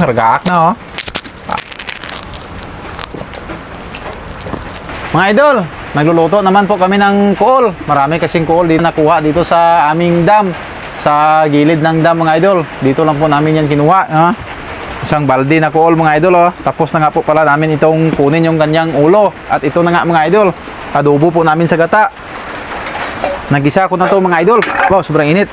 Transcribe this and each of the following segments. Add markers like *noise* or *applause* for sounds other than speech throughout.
Ragaak na oh. Mga idol, nagluluto naman po kami ng kuol. Marami kasing kuol dito nakuha dito sa aming dam. Sa gilid ng dam mga idol. Dito lang po namin yan kinuha. Ha? Isang balde na kuol mga idol. Oh. Tapos na nga po pala namin itong kunin yung kanyang ulo. At ito na nga mga idol. Adobo po namin sa gata. Nagisa ko na to mga idol. Wow, sobrang init.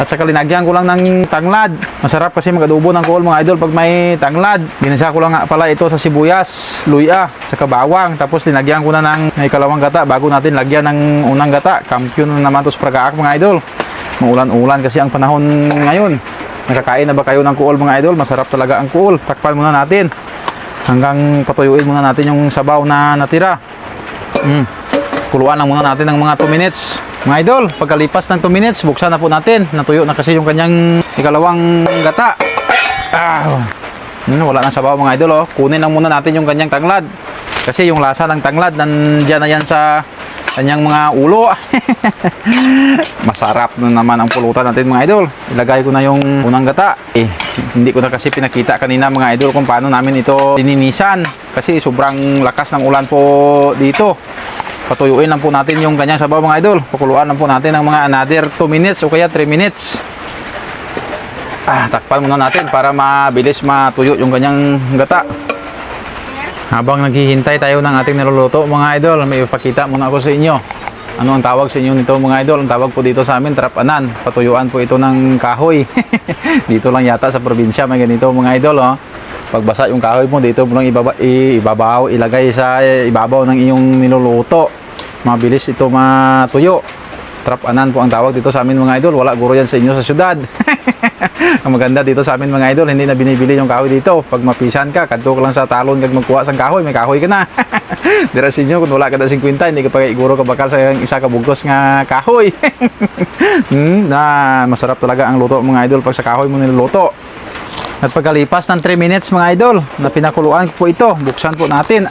At saka linagyan ko lang ng tanglad. Masarap kasi mag-adobo ng kuol mga idol pag may tanglad. Ginisa ko lang pala ito sa sibuyas, luya, saka bawang. Tapos linagyan ko na ng may kalawang gata bago natin lagyan ng unang gata. Kampiyon na naman to sa mga idol. Maulan-ulan kasi ang panahon ngayon. Nakakain na ba kayo ng kuol mga idol? Masarap talaga ang kuol. Takpan muna natin. Hanggang patuyuin muna natin yung sabaw na natira. Mm. Kuluan lang muna natin ng mga 2 minutes. Mga idol, pagkalipas ng 2 minutes, buksan na po natin. Natuyo na kasi yung kanyang ikalawang gata. Ah, hmm, wala nang sabaw mga idol. Oh. Kunin lang muna natin yung kanyang tanglad. Kasi yung lasa ng tanglad, nandyan na yan sa kanyang mga ulo. *laughs* Masarap na naman ang pulutan natin mga idol. Ilagay ko na yung unang gata. Eh, hindi ko na kasi pinakita kanina mga idol kung paano namin ito lininisan. Kasi sobrang lakas ng ulan po dito. Patuyuin lang po natin yung kanyang sabaw mga idol. Pakuluan lang po natin ng mga another 2 minutes o kaya 3 minutes. Ah, takpan muna natin para mabilis matuyo yung kanyang gata. Habang naghihintay tayo ng ating niluluto mga idol, may ipakita muna ako sa inyo. Ano ang tawag sa inyo nito mga idol? Ang tawag po dito sa amin, trapanan. Patuyuan po ito ng kahoy. *laughs* dito lang yata sa probinsya may ganito mga idol. Oh. Pagbasa yung kahoy mo, dito mo lang ibaba, i- ibabaw, ilagay sa ibabaw ng iyong niluluto. Mabilis ito matuyo. Trapanan po ang tawag dito sa amin mga idol. Wala guro yan sa inyo sa syudad. *laughs* ang maganda dito sa amin mga idol, hindi na binibili yung kahoy dito. Pag mapisan ka, kadto ka lang sa talon kag magkuha sang kahoy, may kahoy ka na. *laughs* Dira sa inyo, kung wala ka na 50, hindi ka pa iguro ka bakal sa isa ka bugos nga kahoy. *laughs* hmm, na masarap talaga ang luto mga idol pag sa kahoy mo niluluto. At pagkalipas ng 3 minutes mga idol, na pinakuluan ko po ito, buksan po natin.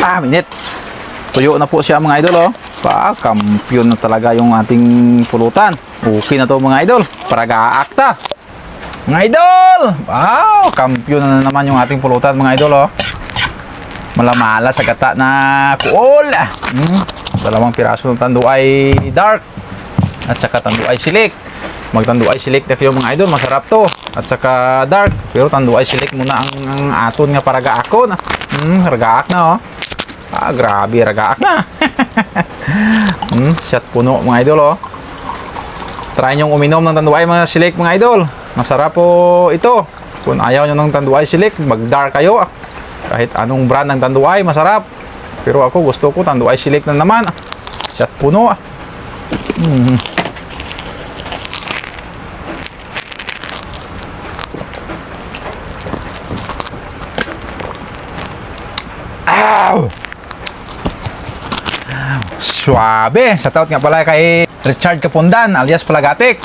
Ah, minute. Tuyo na po siya mga idol oh. Pa, kampiyon na talaga yung ating pulutan. Okay na to mga idol. Para gaakta. Mga idol! Wow! Kampiyon na naman yung ating pulutan mga idol oh. Malamala sa gata na kuol. Hmm. Dalawang piraso ng tando ay dark. At saka tando ay silik. Magtando ay silik na kayo mga idol. Masarap to. At saka dark. Pero tando ay silik muna ang, ang aton nga para gaakon. Hmm, ragaak na oh. Ah, grabe, ragaak na. *laughs* hmm, shot puno mga idol oh. Try nyo uminom ng tanduay mga silik mga idol. Masarap po ito. Kung ayaw nyo ng tanduay silik, mag-dark kayo. Kahit anong brand ng tanduay, masarap. Pero ako gusto ko tanduay silik na naman. Shot puno. Hmm. Suabe. Sa taot nga pala kay Richard Kapundan alias Palagatik.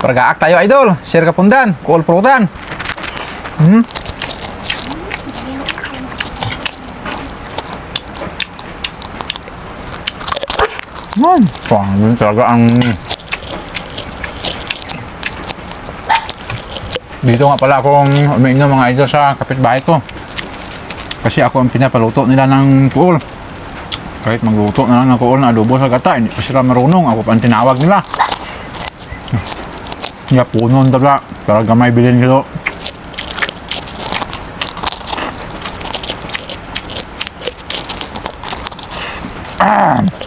Paragaak tayo idol. Sir Kapundan. Cool Prutan. Hmm? Man, pangin talaga ang Dito nga pala akong umiinom mga idol sa kapitbahay ko. Kasi ako ang pinapaluto nila ng kuol. Kahit magluto na lang ng kuol na adobo sa gata, hindi pa sila marunong. Ako pa ang tinawag nila. Kaya punon talaga. Talaga may bilhin kilo. Ah!